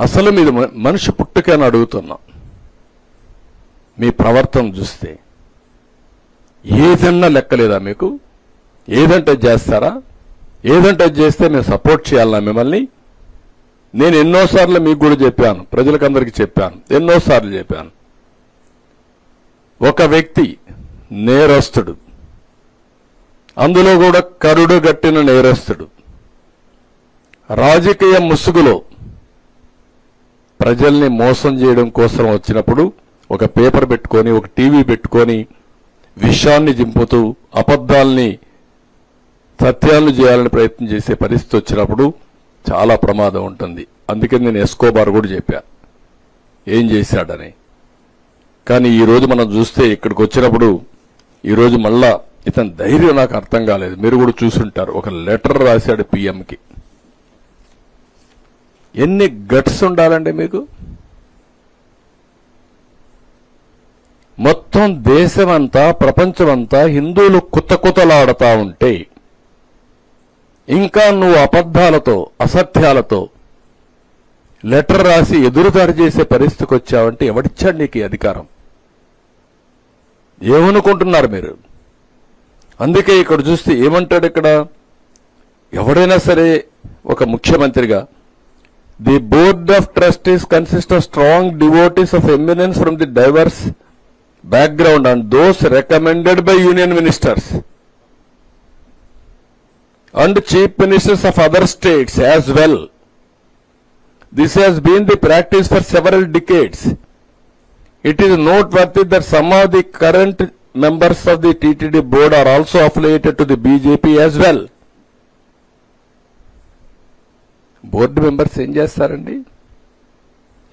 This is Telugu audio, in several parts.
అసలు మీద మ- మనిషి పుట్టుకని అడుగుతున్నా. మీ ప్రవర్తన చూస్తే ఏదన్నా లెక్కలేదా మీకు? ఏదంటే చేస్తారా? ఏదంటే చేస్తే మేము సపోర్ట్ చేయాలన్నా మిమ్మల్ని? నేను ఎన్నోసార్లు మీకు కూడా చెప్పాను ప్రజలకందరికీ చెప్పాను ఎన్నోసార్లు చెప్పాను. ఒక వ్యక్తి నేరస్తుడు. అందులో కూడా కరుడు గట్టిన నేరస్తుడు. రాజకీయ ముసుగులో ప్రజల్ని మోసం చేయడం కోసం వచ్చినప్పుడు ఒక పేపర్ పెట్టుకొని ఒక టీవీ పెట్టుకొని విషయాన్ని జింపుతూ అబద్ధాల్ని సత్యాలను చేయాలని ప్రయత్నం చేసే పరిస్థితి వచ్చినప్పుడు చాలా ప్రమాదం ఉంటుంది. అందుకే నేను ఎస్కోబార్ కూడా చెప్పా. ఏం చేశాడని. కానీ ఈరోజు మనం చూస్తే ఇక్కడికి వచ్చినప్పుడు ఈరోజు మళ్ళా ఇతని ధైర్యం నాకు అర్థం కాలేదు. మీరు కూడా చూసుంటారు. ఒక లెటర్ రాశాడు పిఎంకి. ఎన్ని గట్స్ ఉండాలండి మీకు? మొత్తం దేశమంతా ప్రపంచమంతా హిందువులు కుతకుతలాడతా ఉంటే ఇంకా నువ్వు అబద్ధాలతో అసత్యాలతో లెటర్ రాసి ఎదురుదారి చేసే పరిస్థితికి వచ్చావంటే ఎవడిచ్చాడు నీకు అధికారం? ఏమనుకుంటున్నారు మీరు? అందుకే ఇక్కడ చూస్తే ఏమంటాడు ఇక్కడ? ఎవడైనా సరే ఒక ముఖ్యమంత్రిగా The board of trustees consists of strong devotees of eminence from the diverse background and those recommended by union ministers and chief ministers of other states as well. This has been the practice for several decades. It is noteworthy that some of the current members of the TTD board are also affiliated to the BJP as well. Board members ఏం చేస్తారండి?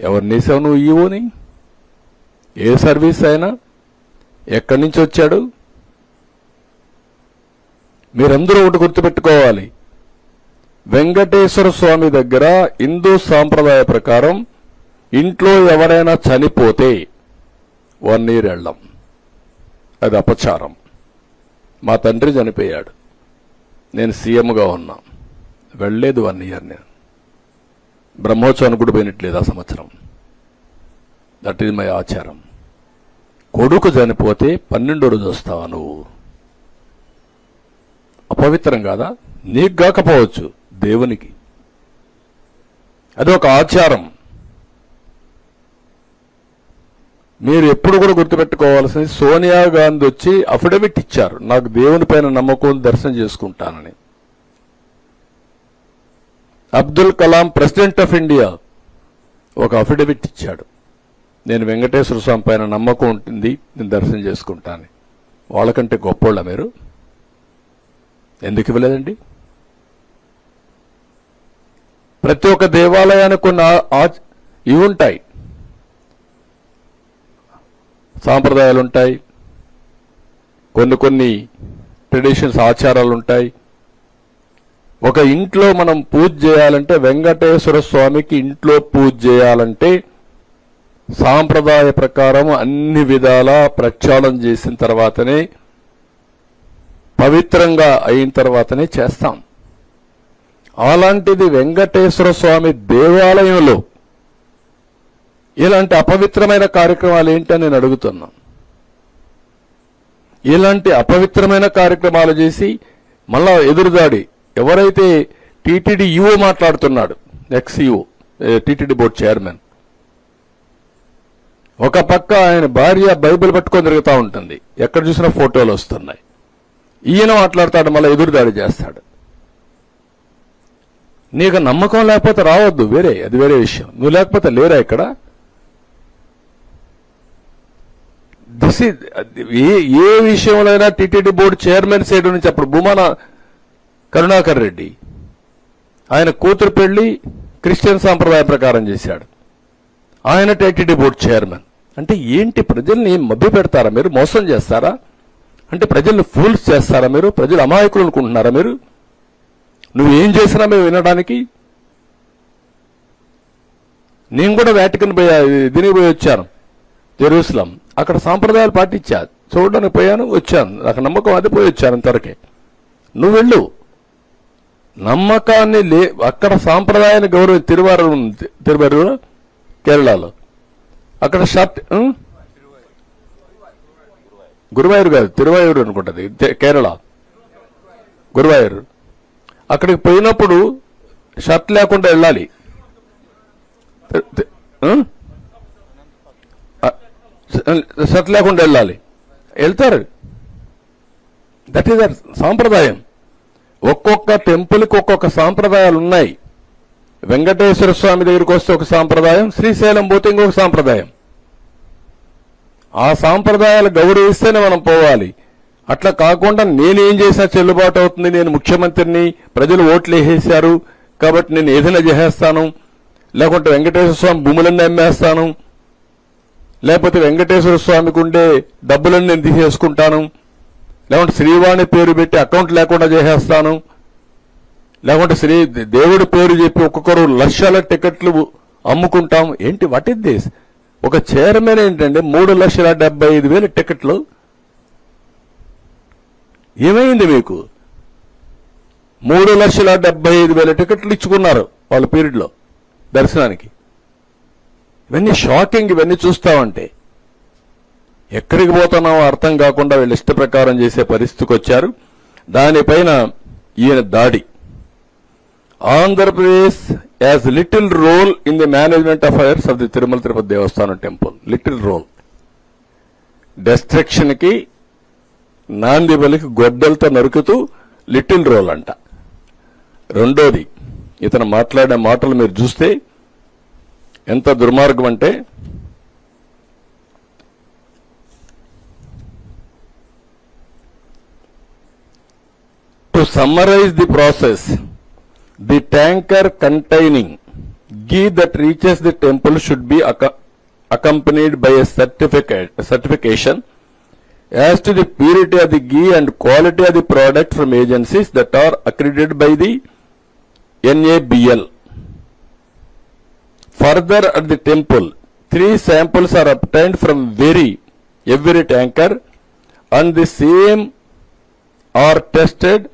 ఎవరిని వేసావు నువ్వు ఈవోని? ఏ సర్వీస్ అయినా? ఎక్కడి నుంచి వచ్చాడు? మీరందరూ ఒకటి గుర్తుపెట్టుకోవాలి. వెంకటేశ్వర స్వామి దగ్గర హిందూ సాంప్రదాయ ప్రకారం ఇంట్లో ఎవరైనా చనిపోతే వన్ ఇయర్ వెళ్ళం అది అపచారం. మా తండ్రి చనిపోయాడు. నేను సీఎంగా ఉన్నా. వెళ్ళలేదు వన్ ఇయర్ నేను. బ్రహ్మోత్సవానికి కూడా పోయినట్లేదు ఆ సంవత్సరం. దట్ ఈజ్ మై ఆచారం. కొడుకు చనిపోతే పన్నెండో రోజు వస్తావా నువ్వు? అపవిత్రం కాదా? నీకు కాకపోవచ్చు దేవునికి. అది ఒక ఆచారం. మీరు ఎప్పుడు కూడా గుర్తుపెట్టుకోవాల్సింది సోనియా గాంధీ వచ్చి అఫిడవిట్ ఇచ్చారు. నాకు దేవుని పైన నమ్మకం దర్శనం చేసుకుంటానని. Abdul Kalam president of India ఒక అఫిడవిట్ ఇచ్చాడు. నేను వెంకటేశ్వర స్వామి పైన నమ్మకం ఉంటుంది నేను దర్శనం చేసుకుంటాను వాళ్ళకంటే గొప్పోళ్ళ మీరు. ఎందుకు ఇవ్వలేదండి? ప్రతి ఒక్క దేవాలయానికి కొన్ని ఆ- ఇవి ఉంటాయి. సాంప్రదాయాలు ఉంటాయి. కొన్ని కొన్ని ట్రెడిషన్స్ ఆచారాలు ఉంటాయి. ఒక ఇంట్లో మనం పూజ చేయాలంటే వెంకటేశ్వర స్వామికి ఇంట్లో పూజ చేయాలంటే సాంప్రదాయ ప్రకారం అన్ని విధాలా ప్రక్షాళన చేసిన తర్వాతనే పవిత్రంగా అయిన తర్వాతనే చేస్తాం. అలాంటిది వెంకటేశ్వర స్వామి దేవాలయంలో ఇలాంటి అపవిత్రమైన కార్యక్రమాలు ఏంటని నేను అడుగుతున్నా. ఇలాంటి అపవిత్రమైన కార్యక్రమాలు చేసి మళ్ళా ఎదురుదాడి ఎవరైతే టీటీడీ ఈఓ మాట్లాడుతున్నాడు ఎక్స్ఈఓ టీటీడీ బోర్డు చైర్మన్ ఒక పక్క ఆయన భార్య బైబిల్ పట్టుకొని తిరుగుతూ ఉంటుంది. ఎక్కడ చూసినా ఫోటోలు వస్తున్నాయి. ఈయన మాట్లాడతాడు మళ్ళీ ఎదురుదాడి చేస్తాడు. నీకు నమ్మకం లేకపోతే రావద్దు వేరే అది వేరే విషయం. నువ్వు లేకపోతే లేరా ఇక్కడ? దిస్ ఇస్ ఏ ఏ విషయంలో టీటీడీ బోర్డు చైర్మన్ సైడ్ నుంచి అప్పుడు భూమాన కరుణాకర్ రెడ్డి. ఆయన కూతురు పెళ్ళి క్రిస్టియన్ సాంప్రదాయ ప్రకారం చేశాడు. ఆయన టీటీడీ బోర్డు చైర్మన్. అంటే ఏంటి ప్రజల్ని మభ్య పెడతారా మీరు? మోసం చేస్తారా? అంటే ప్రజల్ని ఫూల్స్ చేస్తారా మీరు? ప్రజలు అమాయకులు అనుకుంటున్నారా మీరు? నువ్వు ఏం చేసినా మేము వినడానికి? నేను కూడా వేటకని పోయా దీనికి పోయి వచ్చాను. జెరూసలం. అక్కడ సాంప్రదాయాలు పాటించా. చూడడానికి పోయాను వచ్చాను. నాకు నమ్మకం అది పోయి వచ్చాను ఇంతవరకే. నువ్వు వెళ్ళు నమ్మకాన్ని లే అక్కడ సాంప్రదాయాన్ని గౌరవం తిరువారూరు ఉంది. తిరువారూరు కేరళలో. అక్కడ షర్ట్ గురువాయూరు కాదు తిరువాయూరు అనుకుంటుంది కేరళ. గురువాయూరు. అక్కడికి పోయినప్పుడు షర్ట్ లేకుండా వెళ్ళాలి. షర్ట్ లేకుండా వెళ్ళాలి. వెళ్తారు. దట్ ఈస్ దర్ సాంప్రదాయం. ఒక్కొక్క టెంపుల్కి ఒక్కొక్క సాంప్రదాయాలు ఉన్నాయి. వెంకటేశ్వర స్వామి దగ్గరికి వస్తే ఒక సాంప్రదాయం శ్రీశైలం పోతే ఇంకొక సాంప్రదాయం. ఆ సాంప్రదాయాలు గౌరవిస్తేనే మనం పోవాలి. అట్లా కాకుండా నేనేం చేసినా చెల్లుబాటు అవుతుంది. నేను ముఖ్యమంత్రిని ప్రజలు ఓట్లు వేసేశారు కాబట్టి నేను ఏదైనా చేసేస్తాను. లేకుంటే వెంకటేశ్వర స్వామి భూములన్నీ అమ్మేస్తాను. లేకపోతే వెంకటేశ్వర స్వామికి ఉండే డబ్బులన్నీ నేను తీసేసుకుంటాను. లేకుంటే శ్రీవాణి పేరు పెట్టి అకౌంట్ లేకుండా చేసేస్తాను. లేకుంటే శ్రీ దేవుడి పేరు చెప్పి ఒక్కొక్కరు లక్షల టికెట్లు అమ్ముకుంటాం. ఏంటి వాట్ ఇస్ దిస్ ఒక చైర్మన్ ఏంటంటే మూడు లక్షల డెబ్బై ఐదు వేల టికెట్లు? ఏమైంది మీకు? మూడు లక్షల డెబ్బై ఐదు వేల టికెట్లు ఇచ్చుకున్నారు వాళ్ళ పీరియడ్లో దర్శనానికి. ఇవన్నీ షాకింగ్ ఇవన్నీ చూస్తామంటే ఎక్కడికి పోతున్నామో అర్థం కాకుండా వీళ్ళు ఇష్ట ప్రకారం చేసే పరిస్థితికి వచ్చారు. దానిపైన ఈయన దాడి. Andhra Pradesh has little role in the management affairs of the Tirumala Tirupati Devasthanam temple. Little role. డెస్ట్రక్షన్కి నాంది బలికి గొడ్డలతో నరుకుతూ లిటిల్ రోల్ అంట. రెండోది ఇతను మాట్లాడే మాటలు మీరు చూస్తే ఎంత దుర్మార్గం అంటే To summarize the process, the tanker containing ghee that reaches the temple should be acco- accompanied by a certificate, a certification as to the purity of the ghee and quality of the product from agencies that are accredited by the NABL. Further, at the temple, three samples are obtained from very every tanker, and the same are tested,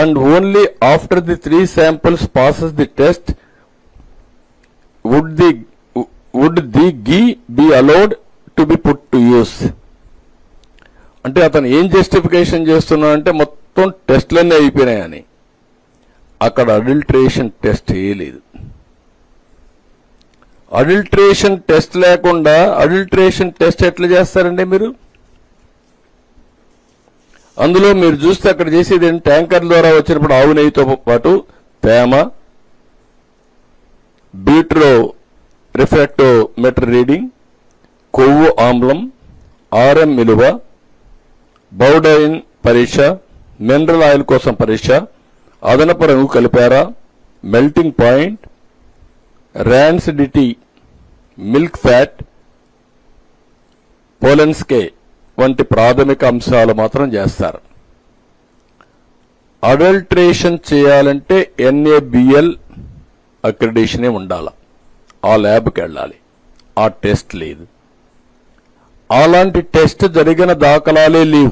and only after the three samples passes the test would the would the ghee be allowed to be put to use. అంటే అతను ఏం జస్టిఫికేషన్ చేస్తున్నా అంటే మొత్తం టెస్ట్లన్నీ అయిపోయినాయని అక్కడ అడల్ట్రేషన్ టెస్ట్ చేయలేదు. అడల్ట్రేషన్ టెస్ట్ లేకుండా అడల్ట్రేషన్ టెస్ట్ ఎట్లా చేస్తారండి మీరు? అందులో మీరు చూస్తే అక్కడ చేసేది ఏంటి? ట్యాంకర్ ద్వారా వచ్చినప్పుడు ఆవు నెయ్యితో పాటు తేమ బీట్రో రిఫ్రాక్టో మెటర్ రీడింగ్ కొవ్వు ఆమ్లం ఆర్ఎం విలువ బౌడైన్ పరీక్ష మినరల్ ఆయిల్ కోసం పరీక్ష అదనపు రంగు కలిపారా melting point rancidity milk fat Polenske వంటి ప్రాథమిక అంశాలు మాత్రం చేస్తారు. అడల్ట్రేషన్ చేయాలంటే ఎన్ఏబిఎల్ అక్రిడేషనే ఉండాలి. ఆ ల్యాబ్కి వెళ్ళాలి. ఆ టెస్ట్ లేదు. అలాంటి టెస్ట్ జరిగిన దాఖలాలే లేవు.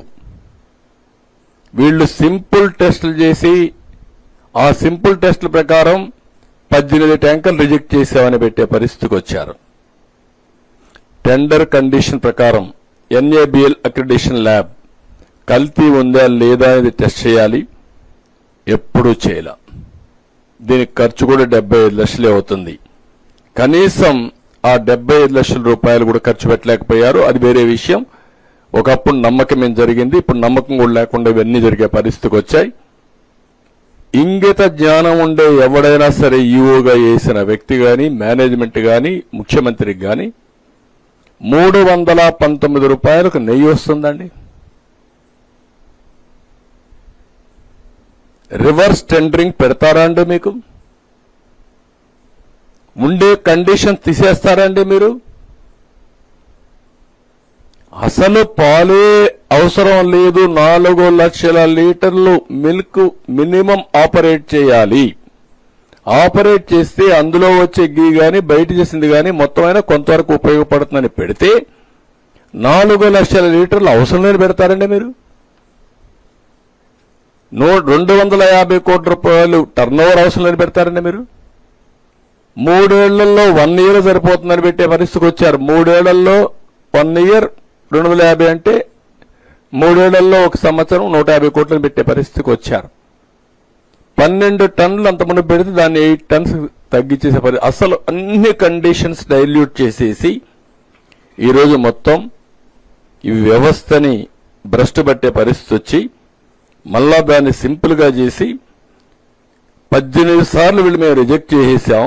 వీళ్ళు సింపుల్ టెస్టులు చేసి ఆ సింపుల్ టెస్టుల ప్రకారం పద్దెనిమిది ట్యాంకులు రిజెక్ట్ చేసామని పెట్టే పరిస్థితికి వచ్చారు. టెండర్ కండిషన్ ప్రకారం ఎన్ఏబిఎల్ అక్రిడేషన్ ల్యాబ్ కల్తీ ఉందా లేదా అనేది టెస్ట్ చేయాలి. ఎప్పుడూ చేయాల. దీనికి ఖర్చు కూడా డెబ్బై ఐదు లక్షలే అవుతుంది. కనీసం ఆ డెబ్బై ఐదు లక్షల రూపాయలు కూడా ఖర్చు పెట్టలేకపోయారు. అది వేరే విషయం. ఒకప్పుడు నమ్మకం ఏం జరిగింది? ఇప్పుడు నమ్మకం కూడా లేకుండా ఇవన్నీ జరిగే పరిస్థితికి వచ్చాయి. ఇంగిత జ్ఞానం ఉండే ఎవడైనా సరే ఈఓగా వేసిన వ్యక్తి కానీ మేనేజ్మెంట్ కానీ ముఖ్యమంత్రికి కానీ మూడు వందల పంతొమ్మిది రూపాయలకు నెయ్యి వస్తుందండి. రివర్స్ టెండరింగ్ పెడతారా అండి మీకు? ఉండే కండిషన్ తీసేస్తారండి మీరు? అసలు పాలే అవసరం లేదు నాలుగు లక్షల లీటర్లు మిల్క్ మినిమం ఆపరేట్ చేయాలి. ఆపరేట్ చేస్తే అందులో వచ్చే గీ గాని బయట చేసింది గాని మొత్తం అయినా కొంతవరకు ఉపయోగపడుతుందని పెడితే నాలుగు లక్షల లీటర్లు అవసరం లేని పెడతారండి మీరు. నూ రెండు వందల యాభై కోట్ల రూపాయలు టర్న్ ఓవర్ అవసరం పెడతారండి మీరు. మూడేళ్ళలో వన్ ఇయర్ సరిపోతుందని పెట్టే పరిస్థితికి వచ్చారు. మూడేళ్ళలో వన్ ఇయర్ రెండు వందల యాభై అంటే మూడేళ్ళలో ఒక సంవత్సరం నూట యాభై కోట్లను పెట్టే పరిస్థితికి వచ్చారు. పన్నెండు టన్నులు అంతమంది పెడితే దాన్ని ఎయిట్ టన్స్ తగ్గించేసే పరి అసలు అన్ని కండిషన్స్ డైల్యూట్ చేసేసి ఈరోజు మొత్తం ఈ వ్యవస్థని భ్రష్టు పట్టే పరిస్థితి వచ్చి మళ్ళా దాన్ని సింపుల్గా చేసి పద్దెనిమిది సార్లు వీళ్ళు మేము రిజెక్ట్ చేసేసాం.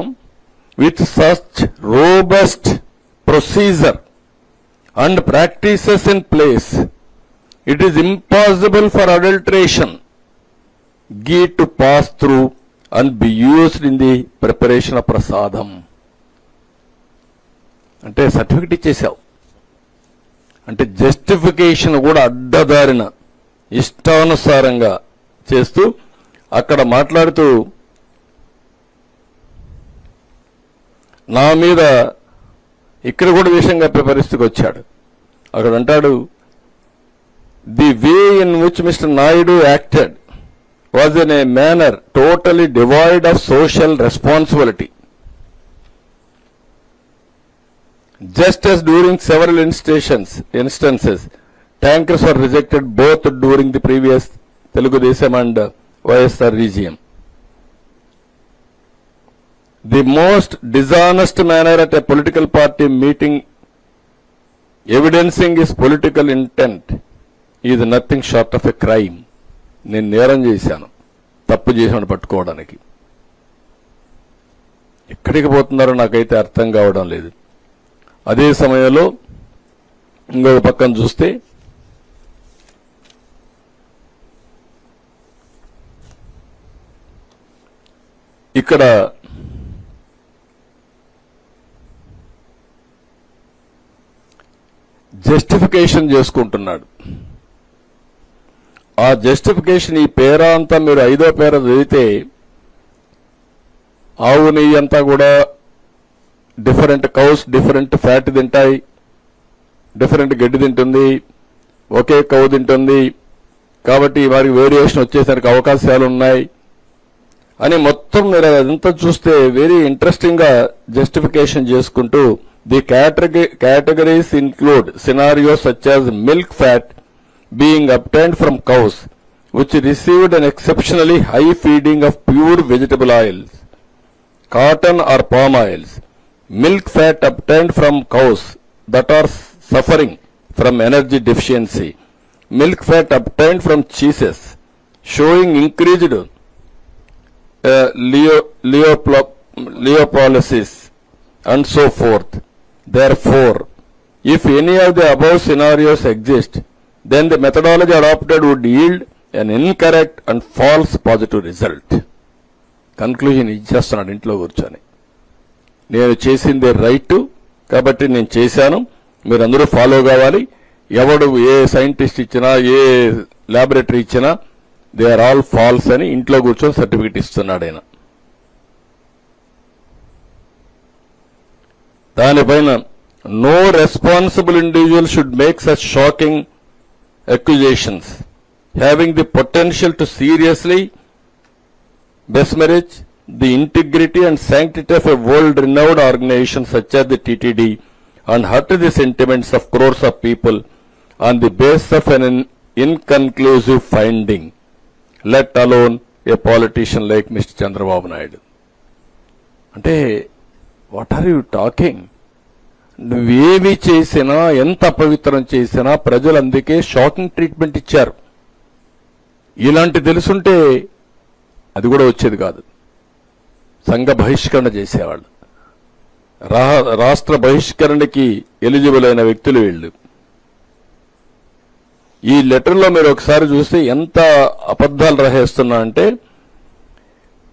With such robust procedure and practices in place it is impossible for adulteration ghee to pass through and be used in the preparation of prasadam. అంటే సర్టిఫికెట్ ఇచ్చేసావు. అంటే జస్టిఫికేషన్ కూడా అడ్డదారిన ఇష్టానుసారంగా చేస్తూ అక్కడ మాట్లాడుతూ నా మీద ఇక్కడ కూడా విషయంగా చెప్పే పరిస్థితికి వచ్చాడు. అక్కడ అంటాడు the way in which mister Naidu acted was in a manner totally devoid of social responsibility. Just as during several instances, instances tankers were rejected both during the previous Telugu Desam and YSR regime. The most dishonest manner at a political party meeting evidencing his political intent is nothing short of a crime. నేను నేరం చేశాను. తప్పు చేసాను పట్టుకోవడానికి. ఎక్కడికి పోతున్నారో నాకైతే అర్థం కావడం లేదు. అదే సమయంలో ఇంకొక పక్కన చూస్తే ఇక్కడ జస్టిఫికేషన్ చేసుకుంటున్నాడు. ఆ జస్టిఫికేషన్ ఈ పేర అంతా మీరు ఐదో పేర చదివితే ఆవు నెయ్యి అంతా కూడా డిఫరెంట్ కౌస్ డిఫరెంట్ ఫ్యాట్ తింటాయి డిఫరెంట్ గడ్డి తింటుంది ఒకే కౌ తింటుంది. కాబట్టి వారికి వేరియేషన్ వచ్చేసరికి అవకాశాలు ఉన్నాయి. అని మొత్తం మీరు అదంతా చూస్తే వెరీ ఇంట్రెస్టింగ్గా జస్టిఫికేషన్ చేసుకుంటూ the category categories include scenario such as milk fat being obtained from cows which received an exceptionally high feeding of pure vegetable oils, cotton or palm oils, milk fat obtained from cows that are suffering from energy deficiency, milk fat obtained from cheeses showing increased uh, leo, leopolysis and so forth. Therefore, if any of the above scenarios exist, then the methodology adopted would yield an incorrect and false positive result. Conclusion ఇచ్చేస్తున్నాడు ఇంట్లో కూర్చొని. నేను చేసింది రైట్ కాబట్టి నేను చేశాను. మీరందరూ ఫాలో కావాలి. ఎవడు ఏ సైంటిస్ట్ ఇచ్చినా ఏ ల్యాబొరేటరీ ఇచ్చినా దే ఆర్ ఆల్ ఫాల్స్ అని ఇంట్లో కూర్చొని సర్టిఫికెట్ ఇస్తున్నాడు ఆయన. దానిపైన no responsible individual should make such shocking accusations having the potential to seriously besmirch the integrity and sanctity of a world-renowned organization such as the TTD and hurt the sentiments of crores of people on the basis of an inconclusive finding, let alone a politician like Mr. Chandrababu Naidu. అంటే వాట్ ఆర్ యూ టాకింగ్ నువ్వేమి చేసినా ఎంత అపవిత్రం చేసినా ప్రజలు అందుకే షాకింగ్ ట్రీట్మెంట్ ఇచ్చారు. ఇలాంటి తెలుసుంటే అది కూడా వచ్చేది కాదు. సంఘ బహిష్కరణ చేసేవాళ్ళు. రా- రాష్ట్ర బహిష్కరణకి ఎలిజిబుల్ అయిన వ్యక్తులు వీళ్ళు. ఈ లెటర్లో మీరు ఒకసారి చూస్తే ఎంత అబద్ధాలు రహేస్తున్నా అంటే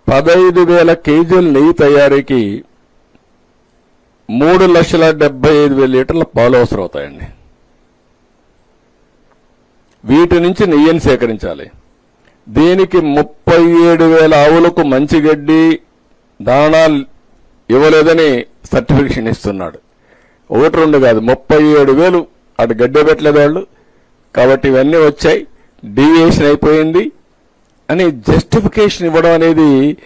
పదహైదు వేల కేజీల నెయ్యి తయారీకి మూడు లక్షల డెబ్బై ఐదు వేల లీటర్ల పాలు అవసరం అవుతాయండి వీటి నుంచి నెయ్యిని సేకరించాలి. దీనికి ముప్పై ఏడు వేల ఆవులకు మంచి గడ్డి దాణా ఇవ్వలేదని సర్టిఫికేషన్ ఇస్తున్నాడు. ఒకటి రెండు కాదు ముప్పై ఏడు వేలు అటు గడ్డి పెట్టలేదు వాళ్ళు. కాబట్టి ఇవన్నీ వచ్చాయి. డీవియేషన్ అయిపోయింది. అని జస్టిఫికేషన్ ఇవ్వడం అనేది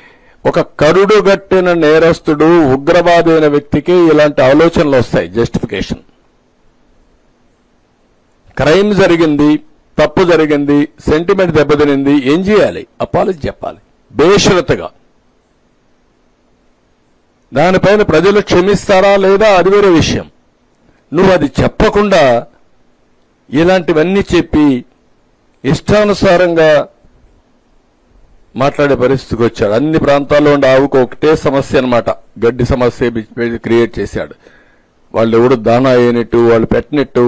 ఒక కరుడు గట్టిన నేరస్తుడు ఉగ్రవాది అయిన వ్యక్తికి ఇలాంటి ఆలోచనలు వస్తాయి జస్టిఫికేషన్ క్రైమ్ జరిగింది తప్పు జరిగింది సెంటిమెంట్ దెబ్బతినింది ఏం చేయాలి? అపాలజీ చెప్పాలి. బేషరతుగా. దానిపైన ప్రజలు క్షమిస్తారా లేదా అది వేరే విషయం. నువ్వు అది చెప్పకుండా ఇలాంటివన్నీ చెప్పి ఇష్టానుసారంగా మాట్లాడే పరిస్థితికి వచ్చాడు. అన్ని ప్రాంతాల్లో ఉండే ఆవుకు ఒకటే సమస్య అనమాట గడ్డి సమస్య క్రియేట్ చేశాడు. వాళ్ళు ఎవడు దానా వేయనట్టు వాళ్ళు పెట్టినట్టు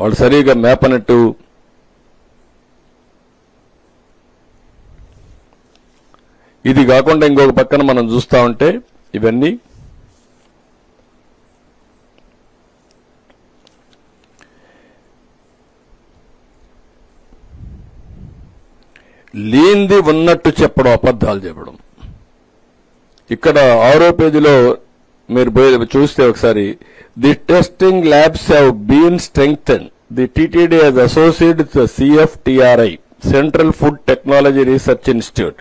వాళ్ళు సరిగా మేపనట్టు. ఇది కాకుండా ఇంకొక పక్కన మనం చూస్తా ఉంటే ఇవన్నీ లేనిది ఉన్నట్టు చెప్పడం అబద్ధాలు చెప్పడం. ఇక్కడ ఆరో పేజీలో మీరు చూస్తే ఒకసారి the testing labs have been strengthen the TTD has associate CFTRI central food technology research institute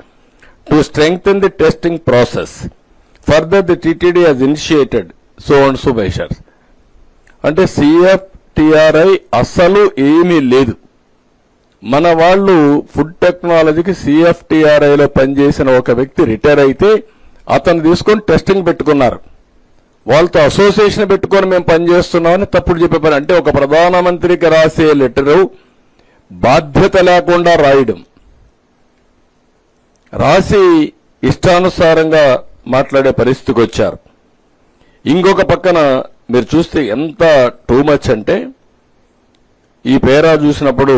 to strengthen the testing process further the TTD has initiated so and so measures అంటే సిఎఫ్టిఆర్ఐ అసలు ఏమీ లేదు. మన వాళ్ళు ఫుడ్ టెక్నాలజీకి సిఎఫ్టిఆర్ఐలో పనిచేసిన ఒక వ్యక్తి రిటైర్ అయితే అతను తీసుకొని టెస్టింగ్ పెట్టుకున్నారు. వాళ్ళతో అసోసియేషన్ పెట్టుకొని మేము పనిచేస్తున్నామని తప్పుడు చెప్పారు అంటే ఒక ప్రధానమంత్రికి రాసే లెటరు బాధ్యత లేకుండా రాయడం. రాసి ఇష్టానుసారంగా మాట్లాడే పరిస్థితికి వచ్చారు. ఇంకొక పక్కన మీరు చూస్తే ఎంత టూ మచ్ అంటే ఈ పేరా చూసినప్పుడు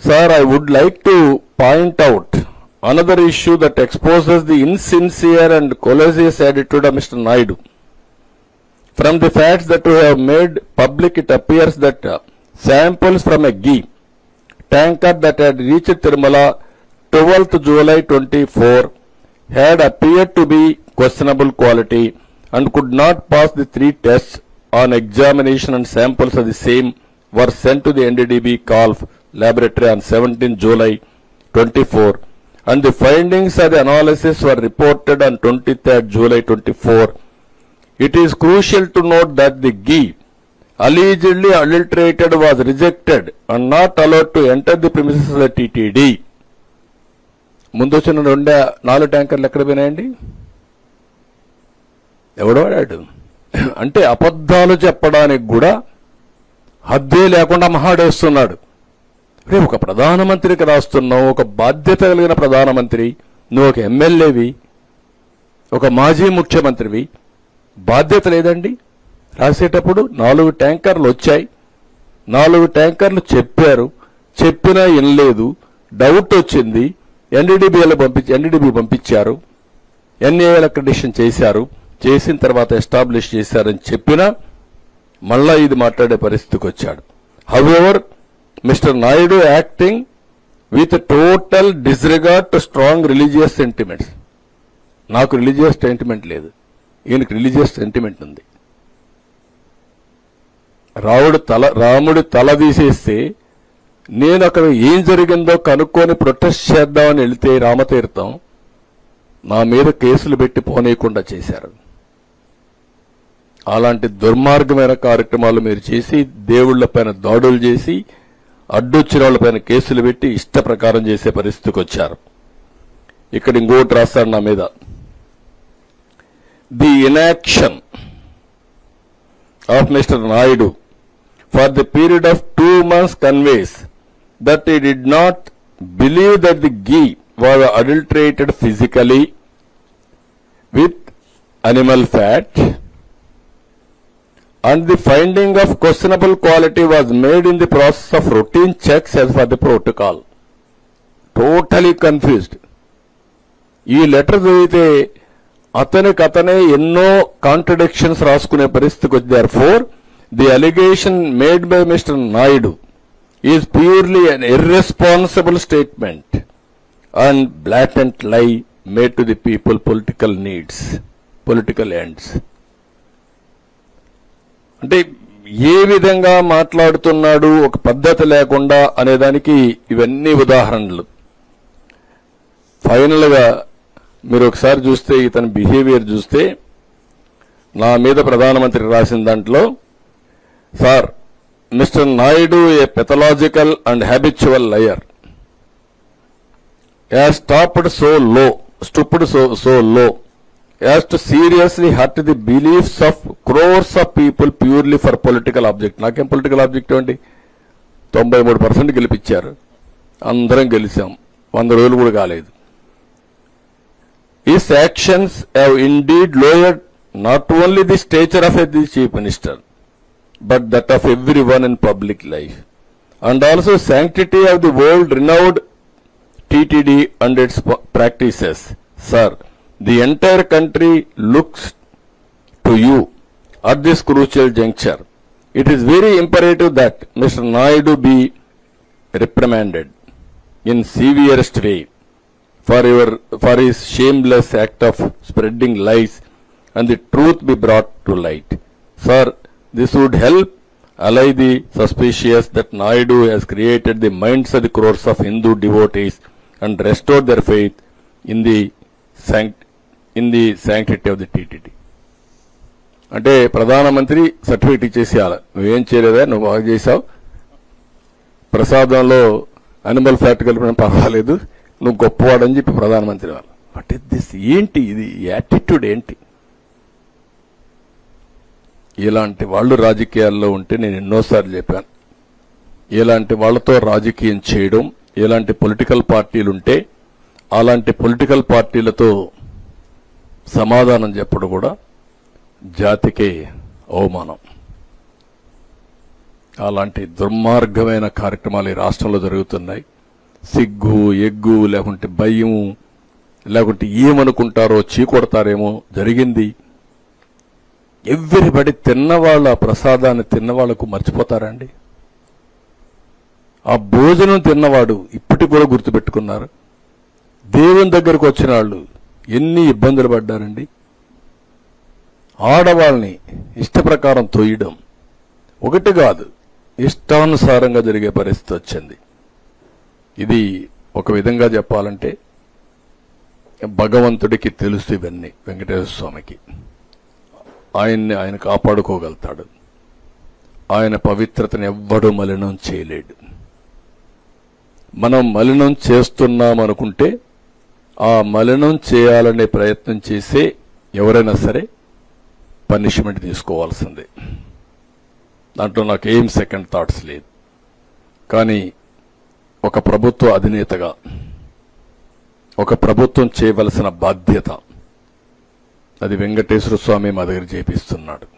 Sir, I would like to point out another issue that exposes the insincere and callous attitude of Mr. Naidu. From the facts that we have made public, it appears that uh, samples from a ghee tanker that had reached Tirumala 12th July 24 had appeared to be questionable quality and could not pass the three tests on examination and samples of the same were sent to the NDDB CALF laboratory on 17 July 24 and the findings of the analysis were reported on 23rd July 24. It is crucial to note that the ghee allegedly adulterated was rejected and not allowed to enter the premises of the TTD. ముందు వచ్చిన రెండే నాలుగు ట్యాంకర్లు ఎక్కడ పోయినాయండి ఎవడు వాడాడు అంటే అబద్ధాలు చెప్పడానికి కూడా హద్దే లేకుండా మహాడేస్తున్నాడు రేపు ఒక ప్రధానమంత్రికి రాస్తున్నావు ఒక బాధ్యత కలిగిన ప్రధానమంత్రి నువ్వు ఒక ఎమ్మెల్యేవి ఒక మాజీ ముఖ్యమంత్రివి. బాధ్యత లేదండి. రాసేటప్పుడు నాలుగు ట్యాంకర్లు వచ్చాయి. నాలుగు ట్యాంకర్లు చెప్పారు. చెప్పినా వినలేదు డౌట్ వచ్చింది. ఎన్డీడీబీఎల్ పంపించి ఎన్డీడీబీ పంపించారు. ఎన్ఏఎల్ అక్రెడిషన్ చేశారు. చేసిన తర్వాత ఎస్టాబ్లిష్ చేశారని చెప్పినా మళ్ళా ఇది మాట్లాడే పరిస్థితికి వచ్చాడు. However mister Naidu acting with total disregard to strong religious sentiments. నాకు రిలీజియస్ సెంటిమెంట్ లేదు. ఈయనకి రిలీజియస్ సెంటిమెంట్ ఉంది. రావుడు తల రాముడు తల తీసేస్తే నేను అక్కడ ఏం జరిగిందో కనుక్కొని ప్రొటెస్ట్ చేద్దామని వెళితే రామతీర్థం నా మీద కేసులు పెట్టి పోనీయకుండా చేశారు. అలాంటి దుర్మార్గమైన కార్యక్రమాలు మీరు చేసి దేవుళ్ళపైన దాడులు చేసి అడ్డొచ్చిన వాళ్ళపైన కేసులు పెట్టి ఇష్ట ప్రకారం చేసే పరిస్థితికి వచ్చారు. ఇక్కడ ఇంకోటి రాస్తాడు నా మీద. The inaction of mister Naidu for the period of two months conveys that he did not believe that the ghee was adulterated physically with animal fat and the finding of questionable quality was made in the process of routine checks as per the protocol. Totally confused ఈ లెటర్ చదివితే అతనికి అతనే ఎన్నో కాంట్రడిక్షన్స్ రాసుకునే పరిస్థితికి వచ్చారు for the allegation made by mister Naidu is purely an irresponsible statement and blatant lie made to the people political needs political ends అంటే ఏ విధంగా మాట్లాడుతున్నాడు ఒక పద్ధతి లేకుండా అనేదానికి ఇవన్నీ ఉదాహరణలు. ఫైనల్గా మీరు ఒకసారి చూస్తే ఇతని బిహేవియర్ చూస్తే నా మీద ప్రధానమంత్రి రాసిన దాంట్లో sir mister Naidu a pathological and habitual liar. As topped so low stooped so so low. As to seriously hurt the beliefs of crores of people purely for political object నాకేం పొలిటికల్ ఆబ్జెక్ట్ అండి తొంభై మూడు పర్సెంట్ గెలిపించారు అందరం గెలిచాం వంద రోజులు కూడా కాలేదు his actions have indeed lower not only the stature of the chief minister but that of every one in public life and also sanctity of the world renowned TTD and its practices sir the entire country looks to you at this crucial juncture. It is very imperative that Mr. Naidu be reprimanded in severest way for your for his shameless act of spreading lies and the truth be brought to light. Sir, this would help allay the suspicious that Naidu has created the minds of the crores of Hindu devotees and restored their faith in the sanct- in the sanctity of the TTD అంటే ప్రధానమంత్రి సర్టిఫికేట్ ఇచ్చేసేయాల. నువ్వేం చేయలేదా? నువ్వు బాగా చేసావు ప్రసాదంలో అనిమల్ ఫ్యాట్ కలిపిన పర్వాలేదు. నువ్వు గొప్పవాడని చెప్పి ప్రధానమంత్రి వాళ్ళు వాట్ ఇస్ దిస్ ఏంటి ఇది? యాటిట్యూడ్ ఏంటి? ఇలాంటి వాళ్ళు రాజకీయాల్లో ఉంటే నేను ఎన్నోసార్లు చెప్పాను. ఇలాంటి వాళ్ళతో రాజకీయం చేయడం ఇలాంటి పొలిటికల్ పార్టీలు ఉంటే అలాంటి పొలిటికల్ పార్టీలతో సమాధానం చెప్పడం కూడా జాతికే అవమానం. అలాంటి దుర్మార్గమైన కార్యక్రమాలు ఈ రాష్ట్రంలో జరుగుతున్నాయి. సిగ్గు ఎగ్గు లేకుంటే భయం లేకుంటే ఏమనుకుంటారో చీకొడతారేమో జరిగింది. ఎవ్రీబడి తిన్నవాళ్ళ ప్రసాదాన్ని తిన్నవాళ్ళకు మర్చిపోతారండి. ఆ భోజనం తిన్నవాడు ఇప్పటికి కూడా గుర్తుపెట్టుకున్నారు. దేవుని దగ్గరకు వచ్చిన వాళ్ళు ఎన్ని ఇబ్బందులు పడ్డారండి? ఆడవాళ్ళని ఇష్ట ప్రకారం తొయ్యడం ఒకటి కాదు ఇష్టానుసారంగా జరిగే పరిస్థితి వచ్చింది. ఇది ఒక విధంగా చెప్పాలంటే భగవంతుడికి తెలుసు ఇవన్నీ వెంకటేశ్వర స్వామికి. ఆయన్ని ఆయన కాపాడుకోగలుగుతాడు. ఆయన పవిత్రతను ఎవ్వడూ మలినం చేయలేడు. మనం మలినం చేస్తున్నాం అనుకుంటే ఆ మలినం చేయాలనే ప్రయత్నం చేసే ఎవరైనా సరే పనిష్మెంట్ తీసుకోవాల్సిందే. దాంట్లో నాకు ఏం సెకండ్ థాట్స్ లేదు. కానీ ఒక ప్రభుత్వ అధినేతగా ఒక ప్రభుత్వం చేయవలసిన బాధ్యత అది వెంకటేశ్వర స్వామి మా దగ్గర చేపిస్తున్నాడు.